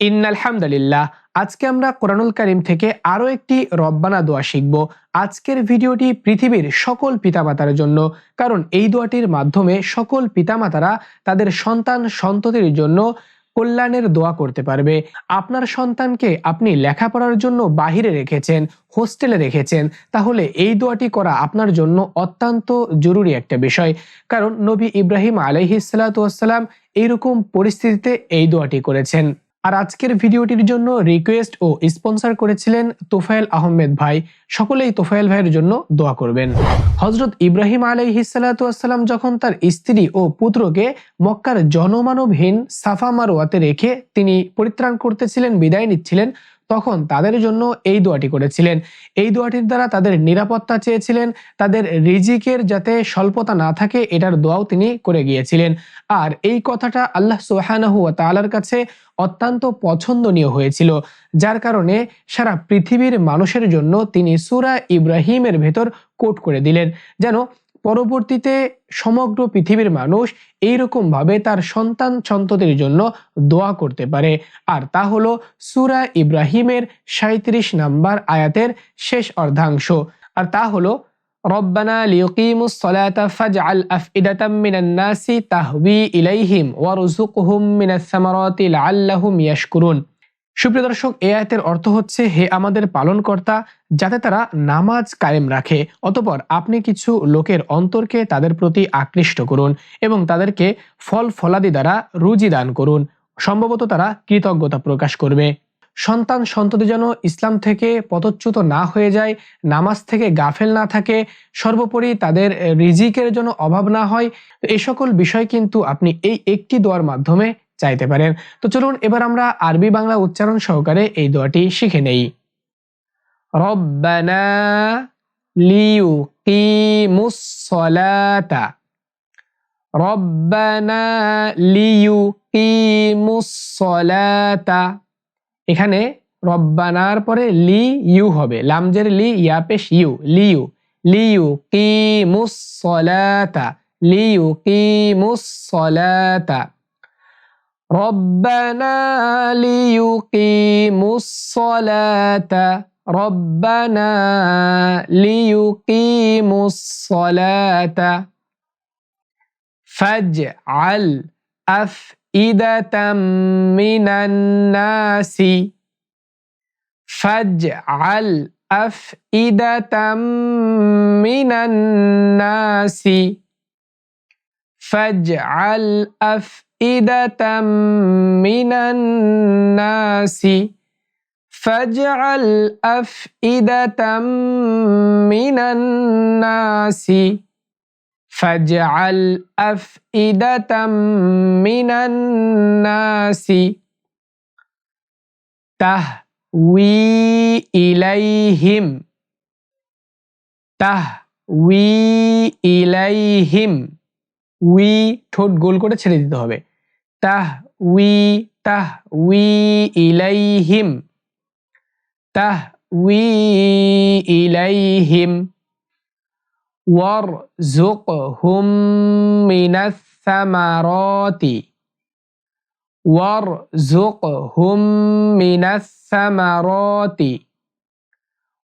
ইন্নালহামদুলিল্লাহ আজকে আমরা কোরআনুল কারিম থেকে আরও একটি রব্বানা দোয়া শিখব। আজকের ভিডিওটি পৃথিবীর সকল পিতামাতার জন্য, কারণ এই দোয়াটির মাধ্যমে সকল পিতামাতারা তাদের সন্তান সন্ততির জন্য কল্যাণের দোয়া করতে পারবে। আপনার সন্তানকে আপনি লেখাপড়ার জন্য বাহিরে রেখেছেন, হোস্টেলে রেখেছেন, তাহলে এই দোয়াটি করা আপনার জন্য অত্যন্ত জরুরি একটা বিষয়। কারণ নবী ইব্রাহিম আলাইহিসাল্লাম এইরকম পরিস্থিতিতে এই দোয়াটি করেছেন। আর আজকের ভিডিওটির জন্য রিকোয়েস্ট ও স্পন্সর করেছিলেন তোফায়েল আহমেদ ভাই। সকলেই তোফায়েল ভাইয়ের জন্য দোয়া করবেন। হজরত ইব্রাহিম আলাইহিসাল্লাম যখন তার স্ত্রী ও পুত্রকে মক্কার জনমানবহীন সাফা মারোয়াতে রেখে তিনি পরিত্রাণ করতেছিলেন, বিদায় নিচ্ছিলেন তখন তাদের জন্য এই দোয়াটি করেছিলেন। এই দোয়াটির দ্বারা তাদের নিরাপত্তা চেয়েছিলেন, তাদের রিজিকের যাতে স্বল্পতা না থাকে এটার দোয়াও তিনি করে গিয়েছিলেন। আর এই কথাটা আল্লাহ সোহানাহু তালার কাছে অত্যন্ত পছন্দনীয় হয়েছিল, যার কারণে সারা পৃথিবীর মানুষের জন্য তিনি সুরা ইব্রাহিমের ভেতর কোট করে দিলেন। যেন পরবর্তীতে সমগ্র পৃথিবীর মানুষ এইরকম ভাবে তার সন্তান সন্ততির জন্য দোয়া করতে পারে। আর তা হলো সুরা ইব্রাহিমের সাঁত্রিশ নাম্বার আয়াতের শেষ অর্ধাংশ। আর তা হলো, রব্বানা লিউকিমুস সালাতা ফাজআল আফইদাতাম মিনান নাসি তাহওয়ি ইলাইহিম ওয়ারযুকহুম মিনাস সামারাতি লাআল্লাহুম ইয়াশকুরুন। সুপ্রিয় দর্শক এ আয়াতের অর্থ হচ্ছে, হে আমাদের পালনকর্তা, যাতে তারা নামাজ কায়েম রাখে, অতপর আপনি কিছু লোকের অন্তরকে তাদের প্রতি আকৃষ্ট করুন এবং তাদেরকে ফল ফলাদি দ্বারা রুজি দান করুন। সম্ভবত তারা কৃতজ্ঞতা প্রকাশ করবে। সন্তান সন্ততি যেন ইসলাম থেকে পদচ্যুত না হয়ে যায়, নামাজ থেকে গাফেল না থাকে, সর্বোপরি তাদের রিজিকের জন্য অভাব না হয় এই সকল বিষয় কিন্তু আপনি এই একটি দোয়ার মাধ্যমে চাইতে পারেন। তো চলুন এবার আমরা আরবি বাংলা উচ্চারণ সহকারে এই দোয়াটি শিখে নেই। রব্বানা রব্বানা এখানে রব্বানার পরে লি ইউ হবে। লামজের লি, ইয়াপেশ, ইউ, লিউ। লিউ কি মুসলাতা লিউ কি মুসলাতা ربنا ليقيموا الصلاة. ربنا ليقيموا الصلاة. فاجعل أفئدة من الناس. فاجعل أفئدة من الناس. فاجعل أفئدة أفئدة من الناس فاجعل أفئدة من الناس فاجعل أفئدة من الناس تهوي إليهم تهوي إليهم উই ঠোঁট গোল করে ছেড়ে দিতে হবে তাহ উই তাহ উই ইলাইহিম তাহ উই ইলাইহিম ওয়ারজুকহুম মিনাস সামারাতি ওয়ারজুকহুম মিনাস সামারাতি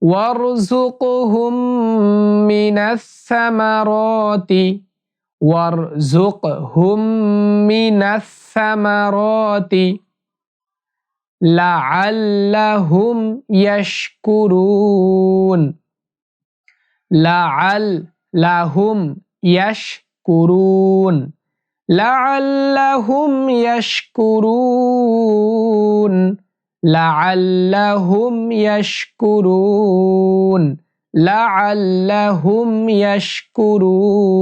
ওয়ারজুকহুম মিনাস সামারাতি وارزقهم من الثمرات لعلهم يشكرون لعلهم يشكرون لعلهم يشكرون لعلهم يشكرون لعلهم يشكرون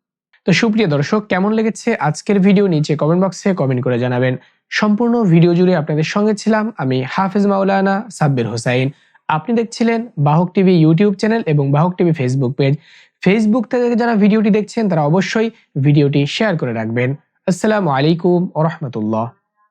তো সুপ্রিয় দর্শক, কেমন লেগেছে আজকের ভিডিও নিচে কমেন্ট বক্সে কমেন্ট করে জানাবেন। সম্পূর্ণ ভিডিও জুড়ে আপনাদের সঙ্গে ছিলাম আমি হাফিজ মাওলানা সাব্বির হোসাইন। আপনি দেখছিলেন বাহক টিভি ইউটিউব চ্যানেল এবং বাহক টিভি ফেসবুক পেজ ফেসবুক থেকে যারা ভিডিওটি দেখছেন, তারা অবশ্যই ভিডিওটি শেয়ার করে রাখবেন। আসসালামু আলাইকুম ও রহমতুল্লাহ।